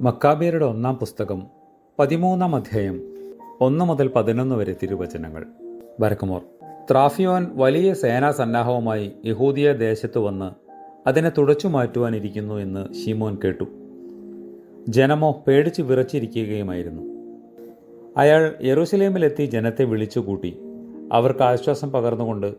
മക്കാബിയരുടെ ഒന്നാം പുസ്തകം പതിമൂന്നാം അധ്യായം ഒന്ന് മുതൽ പതിനൊന്ന് വരെ തിരുവചനങ്ങൾ. വരക്കുമോർ ത്രാഫിയോൻ വലിയ സേനാ സന്നാഹവുമായി യഹൂദിയ ദേശത്ത് വന്ന് അതിനെ തുടച്ചു മാറ്റുവാനിരിക്കുന്നു എന്ന് ഷിമോൻ കേട്ടു. ജനമോ പേടിച്ച് വിറച്ചിരിക്കുകയുമായിരുന്നു. അയാൾ യെറൂസലേമിലെത്തി ജനത്തെ വിളിച്ചുകൂട്ടി അവർക്ക് ആശ്വാസം പകർന്നുകൊണ്ട്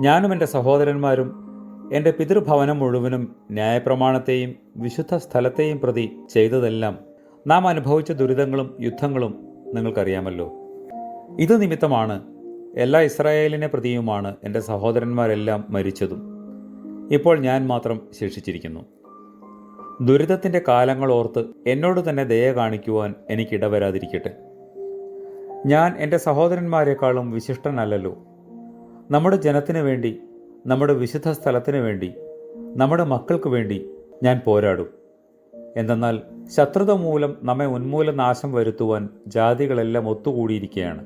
ഞാനും എന്റെ സഹോദരന്മാരും എന്റെ പിതൃഭവനം മുഴുവനും ന്യായപ്രമാണത്തെയും വിശുദ്ധ സ്ഥലത്തെയും പ്രതി ചെയ്തതെല്ലാം നാം അനുഭവിച്ച ദുരിതങ്ങളും യുദ്ധങ്ങളും നിങ്ങൾക്കറിയാമല്ലോ. ഇത് നിമിത്തമാണ് എല്ലാ ഇസ്രായേലിനെ പ്രതിയുമാണ് എന്റെ സഹോദരന്മാരെല്ലാം മരിച്ചതും. ഇപ്പോൾ ഞാൻ മാത്രം ശേഷിച്ചിരിക്കുന്നു. ദുരിതത്തിന്റെ കാലങ്ങൾ ഓർത്ത് എന്നോട് തന്നെ ദയ കാണിക്കുവാൻ എനിക്കിടവരാതിരിക്കട്ടെ ഞാൻ എന്റെ സഹോദരന്മാരെക്കാളും വിശിഷ്ടനല്ലല്ലോ. നമ്മുടെ ജനത്തിനു വേണ്ടി നമ്മുടെ വിശുദ്ധ സ്ഥലത്തിന് വേണ്ടി നമ്മുടെ മക്കൾക്ക് വേണ്ടി ഞാൻ പോരാടും. എന്തെന്നാൽ ശത്രുത മൂലം നമ്മെ ഉന്മൂലനാശം വരുത്തുവാൻ ജാതികളെല്ലാം ഒത്തുകൂടിയിരിക്കുകയാണ്.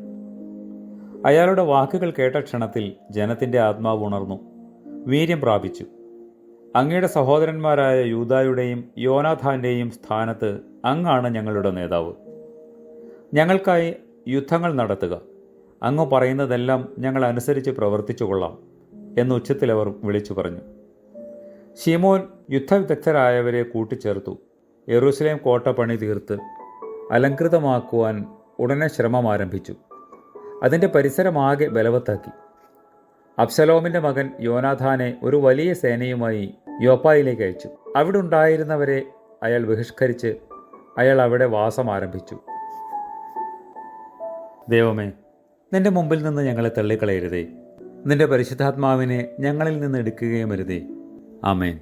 അയാളുടെ വാക്കുകൾ കേട്ട ക്ഷണത്തിൽ ജനത്തിന്റെ ആത്മാവ് ഉണർന്നു. വീര്യം പ്രാപിച്ചു. അങ്ങയുടെ സഹോദരന്മാരായ യൂതായുടെയും യോനാഥാന്റെയും സ്ഥാനത്ത് അങ്ങാണ് ഞങ്ങളുടെ നേതാവ്. ഞങ്ങൾക്കായി യുദ്ധങ്ങൾ നടത്തുക. അങ്ങ് പറയുന്നതെല്ലാം ഞങ്ങൾ അനുസരിച്ച് പ്രവർത്തിച്ചു കൊള്ളാം എന്ന് ഉച്ചത്തിൽ അവർ വിളിച്ചു പറഞ്ഞു. ഷിമോൻ യുദ്ധവിദഗ്ധരായവരെ കൂട്ടിച്ചേർത്തു. യെറൂസലേം കോട്ട പണി തീർത്ത് അലങ്കൃതമാക്കുവാൻ ഉടനെ ശ്രമം ആരംഭിച്ചു. അതിന്റെ പരിസരമാകെ ബലവത്താക്കി. അബ്സലോമിന്റെ മകൻ യോനാഥാനെ ഒരു വലിയ സേനയുമായി യോപ്പായിലേക്ക് അയച്ചു. അവിടെ ഉണ്ടായിരുന്നവരെ അയാൾ ബഹിഷ്കരിച്ച് അയാൾ അവിടെ വാസം ആരംഭിച്ചു. ദൈവമേ നിന്റെ മുമ്പിൽ നിന്ന് ഞങ്ങളെ തള്ളിക്കളയരുതേ. നിന്റെ പരിശുദ്ധാത്മാവിനെ ഞങ്ങളിൽ നിന്ന് എടുക്കുകയും അരുതേ ആമേൻ.